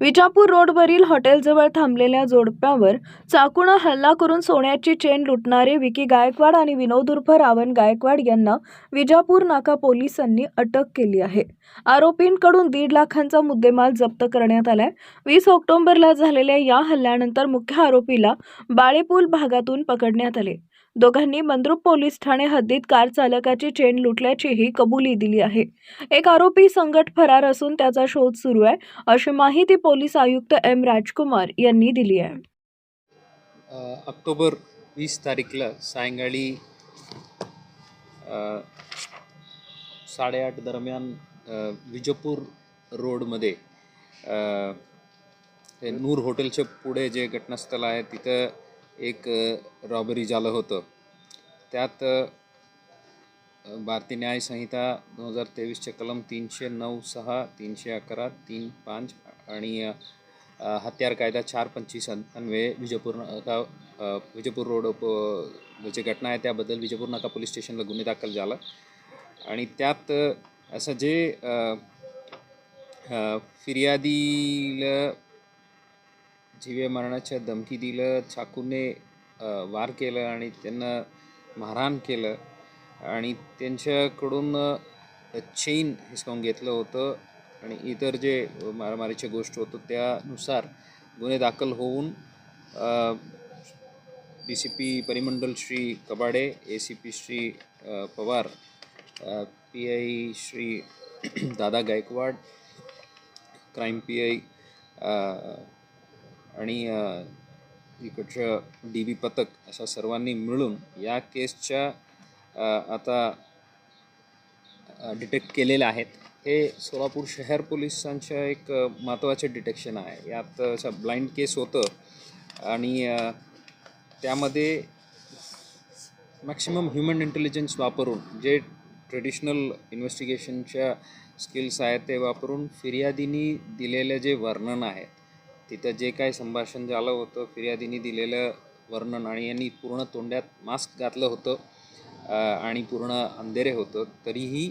विजापूर रोडवरील हॉटेलजवळ थांबलेल्या जोडप्यावर चाकूनं हल्ला करून सोन्याची चेन लुटणारे विकी गायकवाड आणि विनोद उर्फ रावण गायकवाड यांना विजापूर नाका पोलिसांनी अटक केली आहे. आरोपींकडून दीड लाखांचा मुद्देमाल जप्त करण्यात आलाय. वीस ऑक्टोबरला झालेल्या या हल्ल्यानंतर मुख्य आरोपीला बाळेपूल भागातून पकडण्यात आले. दोघांनी मंद्रुप पोलीस ठाणे हद्दीत कार चालकाची चेन लुटल्याचीही कबुली दिली आहे. एक आरोपी संकट फरार असून त्याचा शोध सुरू आहे अशी माहिती पोलीस आयुक्त एम राजकुमार यांनी दिली आहे. ऑक्टोबर वीस तारीखला सायंकाळी साडेआठ दरम्यान विजपूर विजयपूर रोडमध्ये नूर हॉटेलच्या पुढे जे घटनास्थळ आहे तिथं एक रॉबरी झालं होतं. त्यात भारतीय न्यायसंहिता दोन हजार तेवीसचे कलम तीनशे नऊ सहा तीनशे अकरा तीन पाच आणि हत्यार कायदा चार पंचवीस अन्वये विजयपूर नाका विजयपूर रोड प- जी घटना आहे त्याबद्दल विजयपूर नाका पोलीस स्टेशनला गुन्हे दाखल झाला. आणि त्यात असं जे फिर्यादीला जीवे मरणाच्या धमकी दिलं चाकूने वार केलं आणि त्यांना मारहाण केलं आणि त्यांच्याकडून चेन हिसकावून घेतलं होतं. आणि इतर जे मारामारीच्या गोष्ट होतं त्यानुसार गुन्हे दाखल होऊन डी सी पी परिमंडल Shri Kabade A C P Shri Pawar P I Shri Dada Gaikwad crime P I आणि इकडच्या इकडचं डी बी पथक अशा सर्वांनी मिळून या केसच्या आता डिटेक्ट केलेल्या आहेत. हे सोलापूर शहर पोलिसांच्या एक महत्त्वाचे डिटेक्शन आहे. यात असं ब्लाइंड केस होतं आणि त्यामध्ये मॅक्सिमम ह्युमन इंटेलिजन्स वापरून जे ट्रेडिशनल इन्व्हेस्टिगेशनच्या स्किल्स आहेत ते वापरून फिर्यादीनी दिलेलं जे वर्णन आहे तिथं जे काय संभाषण झालं होतं फिर्यादीनी दिलेलं वर्णन आणि यांनी पूर्ण तोंड्यात मास्क घातलं होतं आणि पूर्ण अंधेरे होतं तरीही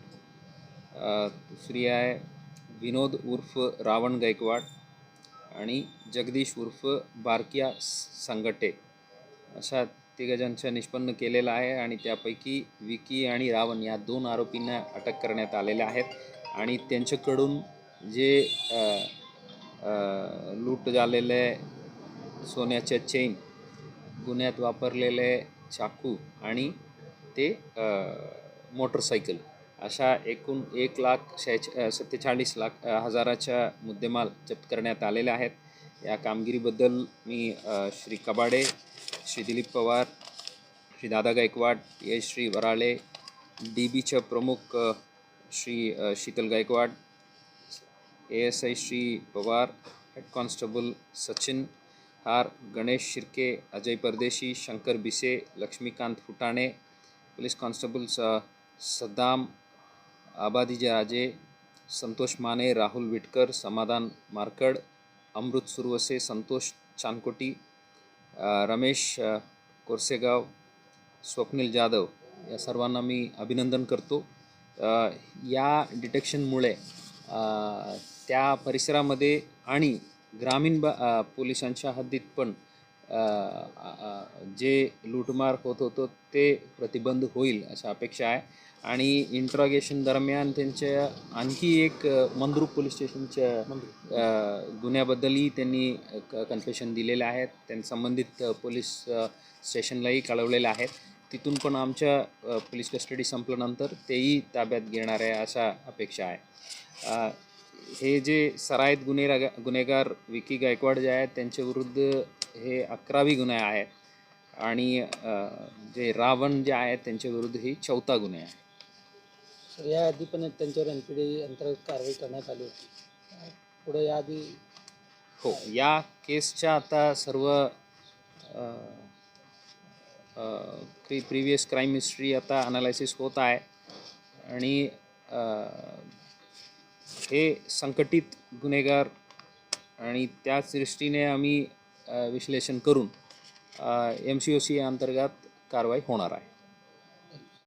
दुसरी आहे विनोद उर्फ रावण गायकवाड आणि जगदीश उर्फ बारकिया संगटे. अशा तिघजणांच्या निष्पन्न केलेला आहे आणि त्यापैकी विकी आणि रावण या दोन आरोपींना अटक करण्यात आलेल्या आहेत आणि त्यांच्याकडून जे लूट झालेले सोन्याच्या चेन गुन्ह्यात वापरलेले चाकू आणि ते मोटरसायकल अशा एकूण एक लाख शेहेच सत्तेचाळीस लाख हजाराच्या मुद्देमाल जप्त करण्यात आलेले आहेत. या कामगिरीबद्दल मी श्री कबाडे श्री दिलीप पवार श्री दादा गायकवाड यश श्री वराळे डी बीच्या प्रमुख Shri Sheetal Gaikwad A S I Shri Pawar head constable Sachin हार गणेश शिर्के अजय परदेशी शंकर बिसे लक्ष्मीकांत फुटाणे पोलीस कॉन्स्टेबल्स स सद्दाम आबादी राजे संतोष माने राहुल विटकर समाधान मारकड अमृत सुरवसे संतोष चानकोटी रमेश कोरसेगाव स्वप्नील जाधव या सर्वांना मी अभिनंदन करतो. या डिटेक्शनमुळे त्या परिसरामध्ये आणि ग्रामीण बा पोलिसांच्या हद्दीत पण जे लूटमार होत होतं ते प्रतिबंध होईल अशा अपेक्षा आहे. आणि इंट्रॉगेशन दरम्यान त्यांच्या आणखी एक मंद्रुप पोलीस स्टेशनच्या गुन्ह्याबद्दलही त्यांनी कन्फेशन दिलेलं आहे त्यांनी संबंधित पोलीस स्टेशनलाही कळवलेलं आहे तिथून पण आमच्या पोलीस कस्टडी संपल्यानंतर तेही ताब्यात घेणार आहे अशा अपेक्षा आहे. हे जे सरायत गुन्हे गुन्हेगार विकी गायकवाड जे आहेत त्यांच्याविरुद्ध हे अकरावी गुन्हे आहेत. आणि जे रावण जे आहेत त्यांच्याविरुद्ध ही चौथा गुन्हे आहे. तर याआधी पण त्यांच्यावर एन पी डी अंतर्गत कारवाई करण्यात आली होती. पुढे याआधी हो या केसच्या आता सर्व प्री प्रिव्हियस क्राईम हिस्ट्री आता अनालायसिस होत आहे. आणि हे संकटित गुन्हेगार आणि त्याच दृष्टीने आम्ही विश्लेषण करून एम सी ओ सी अंतर्गत कारवाई होणार आहे.